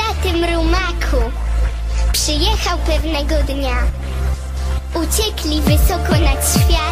wichlatym rumaku przyjechał pewnego dnia. Uciekli wysoko nad świat.